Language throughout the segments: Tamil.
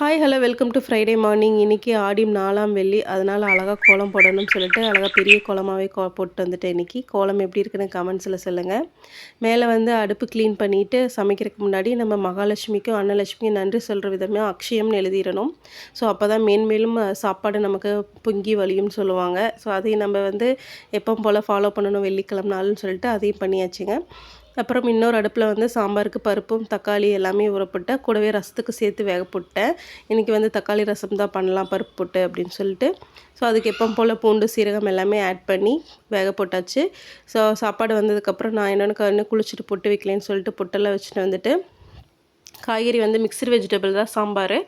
Hi hello welcome to Friday morning இன்றைக்கி ஆடி நாலாம் வெள்ளி. அதனால் அழகாக கோலம் போடணும்னு சொல்லிட்டு அழகாக பெரிய கோலமாகவே கோ போட்டு வந்துட்டேன் இன்றைக்கி கோலம் எப்படி இருக்குன்னு கமெண்ட்ஸில் சொல்லுங்கள் மேலே வந்து அடுப்பு க்ளீன் பண்ணிவிட்டு சமைக்கிறதுக்கு முன்னாடி நம்ம மகாலட்சுமிக்கும் அன்னலட்சுமிக்கும் நன்றி சொல்கிற விதமாக அக்ஷயம்னு எழுதிடணும். ஸோ அப்போ தான் மேன்மேலும் சாப்பாடு நமக்கு பொங்கி வலியும்னு சொல்லுவாங்க. ஸோ அதையும் நம்ம வந்து எப்போ போல் ஃபாலோ பண்ணணும் வெள்ளிக்கிழமை நாள்னு சொல்லிட்டு அதையும் பண்ணியாச்சுங்க. அப்புறம் இன்னொரு அடுப்பில் வந்து சாம்பாருக்கு பருப்பும் தக்காளி எல்லாமே உரப்பட்டேன் கூடவே ரசத்துக்கு சேர்த்து வேக போட்டேன். இன்றைக்கி வந்து தக்காளி ரசம் தான் பண்ணலாம் பருப்பு போட்டு அப்படின்னு சொல்லிட்டு. ஸோ அதுக்கு எப்போ போல் பூண்டு சீரகம் எல்லாமே ஆட் பண்ணி வேக போட்டாச்சு. ஸோ சாப்பாடு வந்ததுக்கப்புறம் நான் என்னென்னு கண்ணு குளிச்சுட்டு பொட்டு வைக்கலேன்னு சொல்லிட்டு பொட்டெல்லாம் வச்சுட்டு வந்துட்டு காய்கறி வந்து மிக்சர் வெஜிடபிள் தான் சாம்பார்.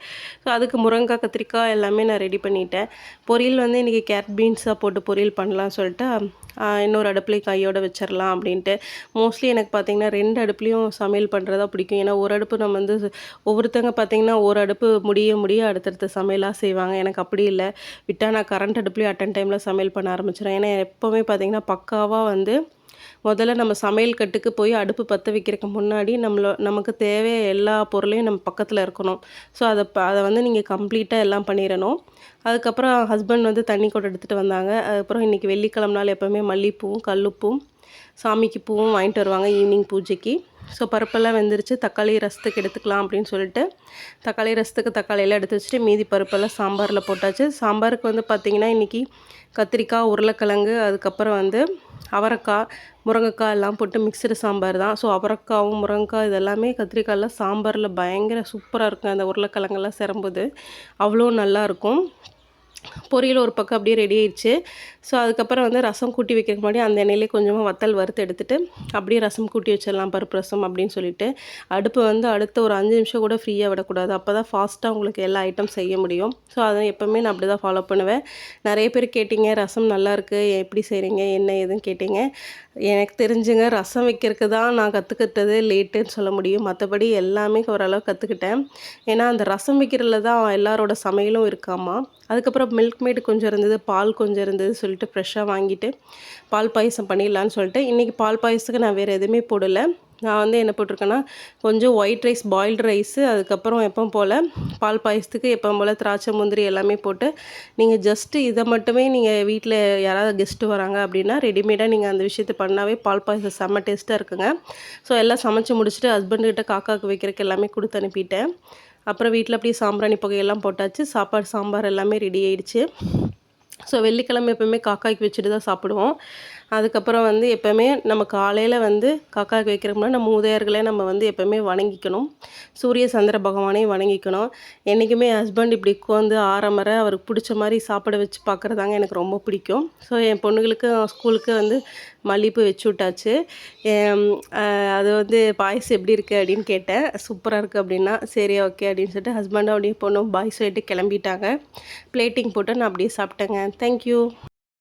ஸோ அதுக்கு முருங்காய் கத்திரிக்காய் எல்லாமே நான் ரெடி பண்ணிட்டேன். பொரியல் வந்து இன்றைக்கி கேரட் பீன்ஸாக போட்டு பொரியல் பண்ணலாம்னு சொல்லிட்டு இன்னொரு அடுப்புலேயும் கையோடு வச்சிடலாம் அப்படின்ட்டு. மோஸ்ட்லி எனக்கு பார்த்திங்கன்னா ரெண்டு அடுப்புலேயும் சமையல் பண்ணுறதா பிடிக்கும். ஏன்னா ஒரு அடுப்பு நம்ம வந்து ஒவ்வொருத்தங்க பார்த்திங்கன்னா ஒரு அடுப்பு முடிய முடிய அடுத்தடுத்த சமையலாக செய்வாங்க. எனக்கு அப்படி இல்லை. விட்டால் நான் கரண்ட் அடுப்புலேயும் அட்டன் டைமில் சமையல் பண்ண ஆரம்பிச்சிடும் ஏன்னா எப்போவுமே பார்த்திங்கன்னா பக்காவாக வந்து முதல்ல நம்ம சமையல் கட்டுக்கு போய் அடுப்பு பற்ற வைக்கிறதுக்கு முன்னாடி நம்மளோ நமக்கு தேவை எல்லா பொருளையும் நம்ம பக்கத்தில் இருக்கணும். ஸோ அதை அதை வந்து நீங்கள் கம்ப்ளீட்டாக எல்லாம் பண்ணிடணும். அதுக்கப்புறம் ஹஸ்பண்ட் வந்து தண்ணி கூட எடுத்துகிட்டு வந்தாங்க. அதுக்கப்புறம் இன்றைக்கி வெள்ளிக்கிழமை நாள் எப்போவுமே மல்லிப்பூவும் கல்லுப்பும் சாமிக்கு பூவும் வாங்கிட்டு வருவாங்க ஈவினிங் பூஜைக்கு. ஸோ பருப்பெல்லாம் வெந்துருச்சு. தக்காளி ரசத்துக்கு எடுத்துக்கலாம் அப்படின்னு சொல்லிட்டு தக்காளி ரசத்துக்கு தக்காளியெல்லாம் எடுத்து வச்சுட்டு மீதி பருப்பெல்லாம் சாம்பாரில் போட்டாச்சு. சாம்பாருக்கு வந்து பார்த்திங்கன்னா இன்றைக்கி கத்திரிக்காய் உருளைக்கிழங்கு அதுக்கப்புறம் வந்து அவரைக்காய் முருங்கைக்காய் எல்லாம் போட்டு மிக்சடு சாம்பார் தான். ஸோ அவரைக்காவும் முருங்கைக்காய் இதெல்லாமே கத்திரிக்காயெல்லாம் சாம்பாரில் பயங்கர சூப்பராக இருக்கும். அந்த உருளைக்கிழங்கெல்லாம் சிரம்புது அவ்வளோ நல்லாயிருக்கும் பொரியல் ஒரு பக்கம் அப்படியே ரெடி ஆயிடுச்சு. ஸோ அதுக்கப்புறம் வந்து ரசம் கூட்டி வைக்கிறதுக்கு முன்னாடி அந்த எண்ணெயிலே கொஞ்சமாக வத்தல் வறுத்து எடுத்துகிட்டு அப்படியே ரசம் கூட்டி வச்சிடலாம் பருப்பு ரசம் அப்படின்னு சொல்லிட்டு. அடுப்பு வந்து அடுத்த ஒரு அஞ்சு நிமிஷம் கூட ஃப்ரீயாக விடக்கூடாது. அப்போ தான் ஃபாஸ்ட்டாக உங்களுக்கு எல்லா ஐட்டம் செய்ய முடியும். ஸோ அதை எப்போவுமே நான் அப்படி தான் ஃபாலோ பண்ணுவேன். நிறைய பேர் கேட்டிங்க ரசம் நல்லாயிருக்கு எப்படி செய்கிறீங்க என்ன ஏதுன்னு கேட்டிங்க? எனக்கு தெரிஞ்சுங்க ரசம் வைக்கிறதுக்கு தான் நான் கற்றுக்கிட்டது லேட்டுன்னு சொல்ல முடியும். மற்றபடி எல்லாமே ஓரளவு கற்றுக்கிட்டேன் ஏன்னா அந்த ரசம் வைக்கிறதுல தான் எல்லாரோட சமையலும் இருக்காமா? அதுக்கப்புறம் மில்க் மேடு கொஞ்சம் இருந்தது பால் கொஞ்சம் இருந்தது சொல்லிட்டு ஃப்ரெஷ்ஷாக வாங்கிட்டு பால் பாயசம் பண்ணிடலான்னு சொல்லிட்டு இன்றைக்கி பால் பாயசத்துக்கு நான் வேறு எதுவுமே போடலை. நான் வந்து என்ன போட்டிருக்கேன்னா கொஞ்சம் ஒயிட் ரைஸ் பாயில்டு ரைஸு அதுக்கப்புறம் எப்போ போல் பால் பாயசத்துக்கு எப்போ போல் திராட்சை முந்திரி எல்லாமே போட்டு நீங்கள் ஜஸ்ட்டு இதை மட்டுமே நீங்கள் வீட்டில் யாராவது கெஸ்ட்டு வராங்க அப்படின்னா ரெடிமேடாக நீங்கள் அந்த விஷயத்தை பண்ணாவே பால் பாயசம் செம்ம டேஸ்ட்டாக இருக்குங்க. ஸோ எல்லாம் சமைச்சு முடிச்சுட்டு ஹஸ்பண்டுக்கிட்ட காக்காவுக்கு வைக்கிறதுக்கு எல்லாமே கொடுத்து அனுப்பிட்டேன். அப்புறம் வீட்டில் அப்படியே சாம்பிராணி புகையெல்லாம் போட்டாச்சு. சாப்பாடு சாம்பார் எல்லாமே ரெடி ஆயிடுச்சு. ஸோ வெள்ளிக்கிழமை எப்போவுமே காக்காய்க்கு வச்சுட்டு தான் சாப்பிடுவோம். அதுக்கப்புறம் வந்து எப்போவுமே நம்ம காலையில் வந்து காக்காய்க்கு வைக்கிறோம்னா நம்ம மூதையர்களே நம்ம வந்து எப்போவுமே வணங்கிக்கணும். சூரிய சந்திர பகவானையும் வணங்கிக்கணும். என்றைக்குமே ஹஸ்பண்ட் இப்படி உட்காந்து ஆரம்பரை அவருக்கு பிடிச்ச மாதிரி சாப்பிட வச்சு பார்க்குறதாங்க எனக்கு ரொம்ப பிடிக்கும். ஸோ என் பொண்ணுங்களுக்கு ஸ்கூலுக்கு வந்து மல்லிப்பூ வச்சு விட்டாச்சு. அது வந்து பாய்ஸ் எப்படி இருக்குது அப்படின்னு கேட்டேன். சூப்பராக இருக்குது அப்படின்னா சரி ஓகே அப்படின்னு சொல்லிட்டு ஹஸ்பண்டும் அப்படியே பொண்ணும் பாய் சொல்லிட்டு கிளம்பிட்டாங்க. பிளேட்டிங் போட்டு நான் அப்படியே சாப்பிட்டேங்க. தேங்க்யூ